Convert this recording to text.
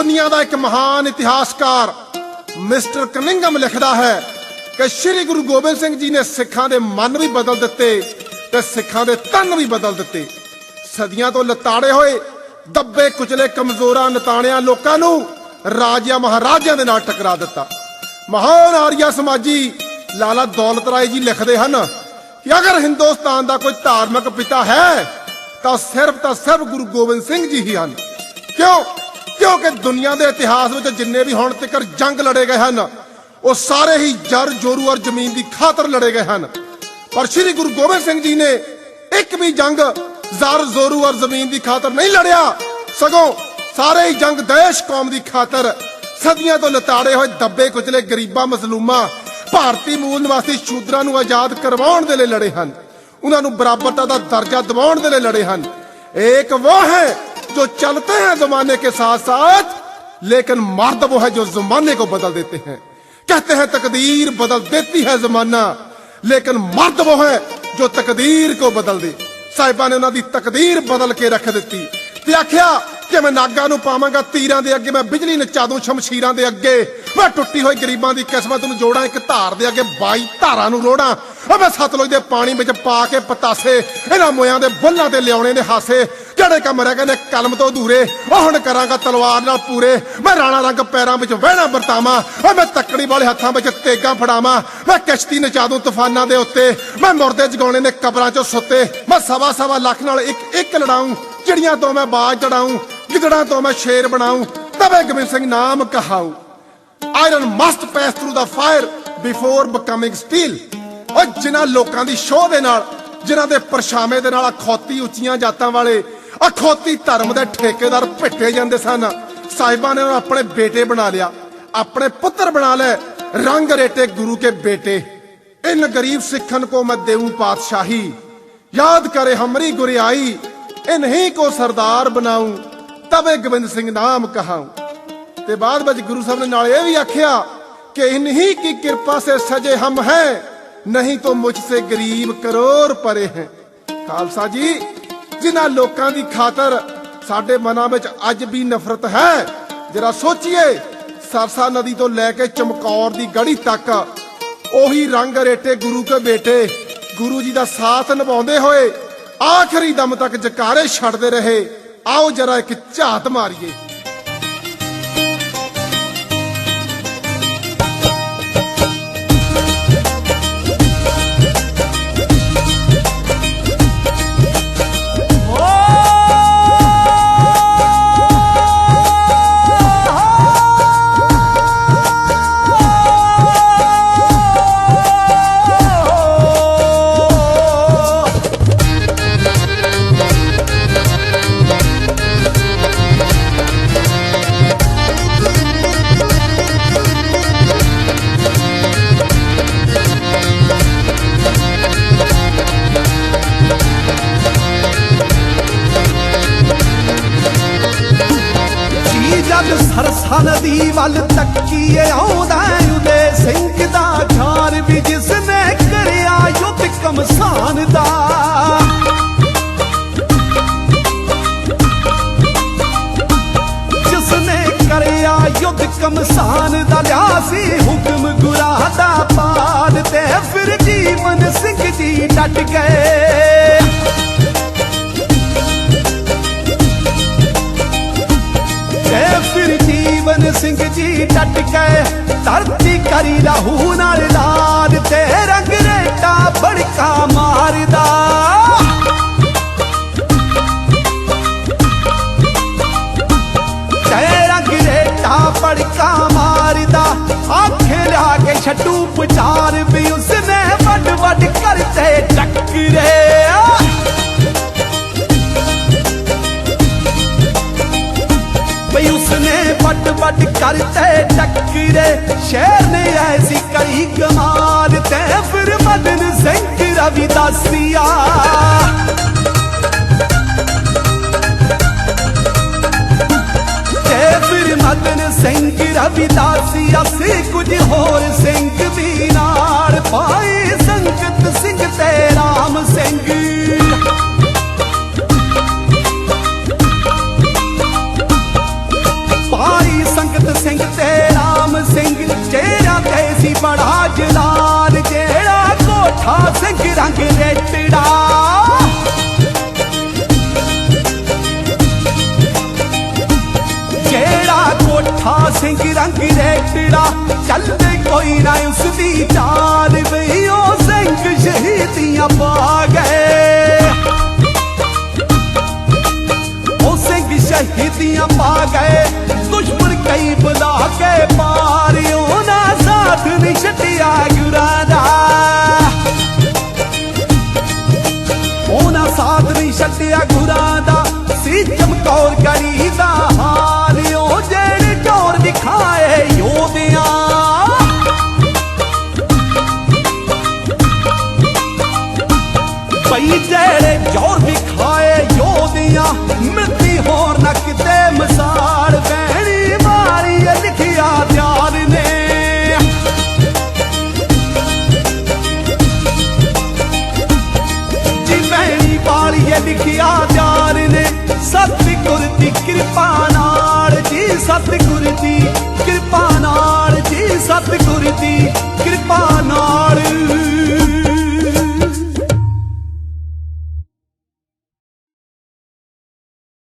ਦੁਨੀਆ ਦਾ ਇੱਕ ਮਹਾਨ ਇਤਿਹਾਸਕਾਰ ਮਿਸਟਰ ਕਨਿੰਗਮ ਲਿਖਦਾ ਹੈ ਕਿ ਸ੍ਰੀ ਗੁਰੂ ਗੋਬਿੰਦ ਸਿੰਘ ਜੀ ਨੇ ਸਿੱਖਾਂ ਦੇ ਮਨ ਵੀ ਬਦਲ ਦਿੱਤੇ ਤੇ ਸਿੱਖਾਂ ਦੇ ਤਨ ਵੀ ਬਦਲ ਦਿੱਤੇ। ਸਦੀਆਂ ਤੋਂ ਲਤਾੜੇ ਹੋਏ, ਦੱਬੇ ਕੁਚਲੇ ਕਮਜ਼ੋਰਾਂ ਨਤਾਣਿਆਂ ਲੋਕਾਂ ਨੂੰ ਰਾਜਿਆਂ ਮਹਾਰਾਜਿਆਂ ਦੇ ਨਾਲ ਟਕਰਾ ਦਿੱਤਾ। ਮਹਾਨ ਆਰੀਆ ਸਮਾਜੀ ਲਾਲਾ ਦੌਲਤ ਰਾਏ ਜੀ ਲਿਖਦੇ ਹਨ ਕਿ ਅਗਰ ਹਿੰਦੁਸਤਾਨ ਦਾ ਕੋਈ ਧਾਰਮਿਕ ਪਿਤਾ ਹੈ, ਤਾਂ ਸਿਰਫ ਤਾਂ ਸਿਰਫ ਗੁਰੂ ਗੋਬਿੰਦ ਸਿੰਘ ਜੀ ਹੀ ਹਨ। ਕਿਉਂ? ਕਿਉਂਕਿ ਦੁਨੀਆ ਦੇ ਇਤਿਹਾਸ ਵਿੱਚ ਜਿੰਨੇ ਵੀ ਹੁਣ ਤੱਕ ਜੰਗ ਲੜੇ ਗਏ ਹਨ, ਉਹ ਸਾਰੇ ਹੀ ਜਰ ਜੋਰੂ ਔਰ ਜ਼ਮੀਨ ਦੀ ਖਾਤਰ ਲੜੇ ਗਏ ਹਨ। ਪਰ ਸ੍ਰੀ ਗੁਰੂ ਗੋਬਿੰਦ ਸਿੰਘ ਜੀ ਨੇ ਇੱਕ ਵੀ ਜੰਗ ਜ਼ਰ, ਜ਼ੋਰੂ ਔਰ ਜ਼ਮੀਨ ਦੀ ਖਾਤਰ ਨਹੀਂ ਲੜਿਆ। ਸਗੋਂ ਸਾਰੇ ਹੀ ਜੰਗ ਦੇਸ਼, ਕੌਮ ਦੀ ਖਾਤਰ ਸਦੀਆਂ ਤੋਂ ਲਤਾੜੇ ਹੋਏ ਦੱਬੇ ਕੁਚਲੇ ਗਰੀਬਾਂ, ਮਜ਼ਲੂਮਾਂ, ਭਾਰਤੀ ਮੂਲ ਨਿਵਾਸੀ ਸ਼ੂਦਰਾਂ ਨੂੰ ਆਜ਼ਾਦ ਕਰਵਾਉਣ ਦੇ ਲਈ ਲੜੇ ਹਨ। ਉਹਨਾਂ ਨੂੰ ਬਰਾਬਰਤਾ ਦਾ ਦਰਜਾ ਦਿਵਾਉਣ ਦੇ ਲਈ ਲੜੇ ਹਨ। ਇੱਕ ਵਾਹ ਹੈ जो चलते हैं जमाने के साथ साथ लेकिन मर्द वो है जो जमाने को बदल देते हैं कहते हैं तकदीर बदल देती है जमाना लेकिन मर्द वो है जो तकदीर को बदल दे ਸਾਹਿਬਾਂ ਨੇ ਉਹਨਾਂ ਦੀ ਤਕਦੀਰ ਬਦਲ ਕੇ ਰੱਖ ਦਿੱਤੀ ਤੇ ਆਖਿਆ ਕਿ ਮੈਂ ਨਾਗਾ ਨੂੰ ਪਾਵਾਂਗਾ ਤੀਰਾਂ ਦੇ ਅੱਗੇ ਮੈਂ ਬਿਜਲੀ ਨਚਾ ਦੂੰ ਸ਼ਮਸ਼ੀਰਾਂ ਦੇ ਅੱਗੇ ਮੈਂ ਟੁੱਟੀ ਹੋਈ ਗਰੀਬਾਂ ਦੀ ਕਿਸਮਤ ਨੂੰ ਜੋੜਾਂ ਇੱਕ ਧਾਰ ਦੇ ਅੱਗੇ 22 ਧਾਰਾਂ ਨੂੰ ਰੋੜਾਂ ਓ ਮੈਂ ਸਤਲੁਜ ਦੇ ਪਾਣੀ ਵਿੱਚ ਪਾ ਕੇ ਪਤਾਸੇ ਇਹਨਾਂ ਮੋਇਆਂ ਦੇ ਬੁੱਲਾਂ ਤੇ ਲਿਆਉਣੇ ਨੇ ਹਾਸੇ ਜਿਹੜੇ ਕੰਮ ਰਹਿ ਗਏ ਨੇ ਕਲਮ ਤੋਂ ਅਧੂਰੇ, ਉਹ ਹੁਣ ਕਰਾਂਗਾ ਤਲਵਾਰ ਨਾਲ ਪੂਰੇ। ਮੈਂ ਰਾਣਾ ਰੰਗ ਪੈਰਾਂ ਵਿੱਚ ਵਹਿਣਾ ਵਰਤਾਵਾਂ ਓ ਮੈਂ ਤੱਕੜੀ ਵਾਲੇ ਹੱਥਾਂ ਵਿੱਚ ਤੇਗਾਂ ਫੜਾਵਾਂ। ਮੈਂ ਕਿਸ਼ਤੀ ਨਚਾ ਦੂੰ ਤੂਫਾਨਾਂ ਦੇ ਉੱਤੇ, ਮੈਂ ਮੁਰਦੇ ਜਗਾਉਣੇ ਨੇ ਕਬਰਾਂ 'ਚੋਂ ਸੁੱਤੇ। ਮੈਂ ਸਵਾ ਸਵਾ ਲੱਖ ਨਾਲ ਇੱਕ ਇੱਕ ਲੜਾਊਂ, ਚਿੜੀਆਂ ਤੋਂ ਮੈਂ ਬਾਜ ਚੜਾਊਂ, ਗਿੱਦੜਾਂ ਤੋਂ ਮੈਂ ਸ਼ੇਰ ਬਣਾਊਂ, ਤਵੇ ਗੋਬਿੰਦ ਸਿੰਘ ਨਾਮ ਕਹਾਊਂ। Iron must pass through the fire before becoming steel ਉਹ ਜਿਨ੍ਹਾਂ ਲੋਕਾਂ ਦੀ ਸ਼ੋਹ ਦੇ ਨਾਲ, ਜਿਨ੍ਹਾਂ ਦੇ ਪਰਛਾਵੇਂ ਦੇ ਨਾਲ ਖੌਤੀ ਉੱਚੀਆਂ ਜਾਤਾਂ ਵਾਲੇ ਅਖੋਤੀ ਧਰਮ ਦੇ ਠੇਕੇਦਾਰ ਭਿੱਟੇ ਜਾਂਦੇ ਸਨ। ਸਾਹਿਬਾਂ ਨੇ ਆਪਣੇ ਬੇਟੇ ਬਣਾ ਲਿਆ। ਆਪਣੇ ਪੁੱਤਰ ਬਣਾ ਲੈ ਰੰਗ ਰੇਟੇ ਗੁਰੂ ਕੇ ਬੇਟੇ। ਇਨ ਗਰੀਬ ਸਿੱਖਨ ਕੋ ਮੈਂ ਦੇਉ ਪਾਤਸ਼ਾਹੀ। ਯਾਦ ਕਰੇ ਹਮਰੀ ਗੁਰਿਆਈ। ਇਨਹੀ ਕੋ ਸਰਦਾਰ ਬਣਾਉ ਤਵੇ ਗੋਬਿੰਦ ਸਿੰਘ ਨਾਮ ਕਹਾਉ ਤੇ ਬਾਅਦ ਵਿੱਚ ਗੁਰੂ ਸਾਹਿਬ ਨੇ ਨਾਲ ਇਹ ਵੀ ਆਖਿਆ ਕਿ ਇਨਹੀ ਕੀ ਕਿਰਪਾ ਸੇ ਸਜੇ ਹਮ ਹੈ। ਨਹੀਂ ਤੋ ਮੁਝ ਸੇ ਗਰੀਬ ਕਰੋੜ ਪਰੇ ਹੈ। ਖਾਲਸਾ ਜੀ। ਜਿਨ੍ਹਾਂ ਲੋਕਾਂ ਦੀ ਖਾਤਰ ਸਾਡੇ ਮਨਾਂ ਵਿੱਚ ਅੱਜ ਵੀ ਨਫ਼ਰਤ ਹੈ, ਜਰਾ ਸੋਚੀਏ, ਸਰਸਾ ਨਦੀ ਤੋਂ ਲੈ ਕੇ ਚਮਕੌਰ ਦੀ ਗੜੀ ਤੱਕ ਉਹੀ ਰੰਗ ਰੇਟੇ ਗੁਰੂ ਕੇ ਬੇਟੇ, ਗੁਰੂ ਜੀ ਦਾ ਸਾਥ ਨਿਭਾਉਂਦੇ ਹੋਏ ਆਖਰੀ ਦਮ ਤੱਕ ਜਕਾਰੇ ਛੱਡਦੇ ਰਹੇ। ਆਓ ਜਰਾ ਇੱਕ ਝਾਤ ਮਾਰੀਏ। ਵੱਲ ਤੱਕੀਏ ਆਉਂਦਾ ਉਦੇ ਸਿੰਘ ਦਾ ਖਿਆਲ ਵੀ ਜਿਸ ਨੇ ਕਰਿਆ ਯੁੱਧ ਕਮਸਾਨ ਦਾ। ਜਿਸ ਨੇ ਕਰਿਆ ਯੁੱਧ ਕਮਸਾਨ ਦਾ ਲਿਆ ਸੀ ਹੁਕਮ ਗੁਰਾ ਦਾ ਪਾਦ ਤੇ ਫਿਰ ਜੀਵਨ ਸਿੰਘ ਜੀ ਡਟ ਗਏ। ਜੀਵਨ ਸਿੰਘ ਡਟ ਗਏ ਧਰਤੀ ਕਰੀ ਲਹੂ ਨਾਲ ਲਾਦ ਤੇ ਰੰਗ ਰੇਟਾ ਬੜਕਾ ਮਾਰਦਾ। ਤੇ ਰੰਗ ਰੇਟਾ ਬੜਕਾ ਮਾਰਦਾ, ਆਖੇ ਲਿਆ ਕੇ ਛੱਡੂ ਪੁਚਾਰ ਵੀ ਉਸਨੇ ਵੱਡ ਵੱਡ ਕਰਤੇ ਟੱਕਰੇ ਵੱਡ ਵੱਡ ਕਰਤੇ ਟੱਕਰੇ ਸ਼ੇਰ ਨੇ ਐਸੀ ਕਰੀ ਕਮਾਲ ਤੇ ਫਿਰ ਮਦਨ ਸਿੰਘ ਰਵਿਦਾਸੀਆ। ਤੇ ਫਿਰ ਮਦਨ ਸਿੰਘ ਰਵਿਦਾਸੀਆ ਸੀ ਕੁਝ ਹੋਰ ਸਿੰਘ ਵੀ ਨਾਲ। ਕੋਠਾ ਸਿੰਘ ਰੰਗ ਰੇਟੜਾ ਚੱਲਦੇ ਕੋਈ ਨਾ ਉਸ ਦੀ ਚਾਲ ਵੀ ਉਹ ਸਿੰਘ ਸ਼ਹੀਦੀਆਂ ਪਾ ਗਏ ਉਹ ਸਿੰਘ ਸ਼ਹੀਦੀਆਂ ਪਾ ਗਏ ਦੁਸ਼ਮਣ ਕਈ ਬੁਲਾ ਕੇ ਪਾਰ ਉਹਨਾਂ ਸਾਥ ਨਹੀਂ ਛੱਡਿਆ ਗੁਰਾਂ ਦਾ। ਉਹਨਾਂ ਸਾਥ ਨਹੀਂ ਛੱਡਿਆ ਗੁਰਾਂ ਦਾ। ਪਈ ਜਿਹੜੇ ਜੋਰ ਵਿਖਾਏ ਯੋਧਿਆਂ ਮਿੱਤੀ ਹੋਰ ਨਾ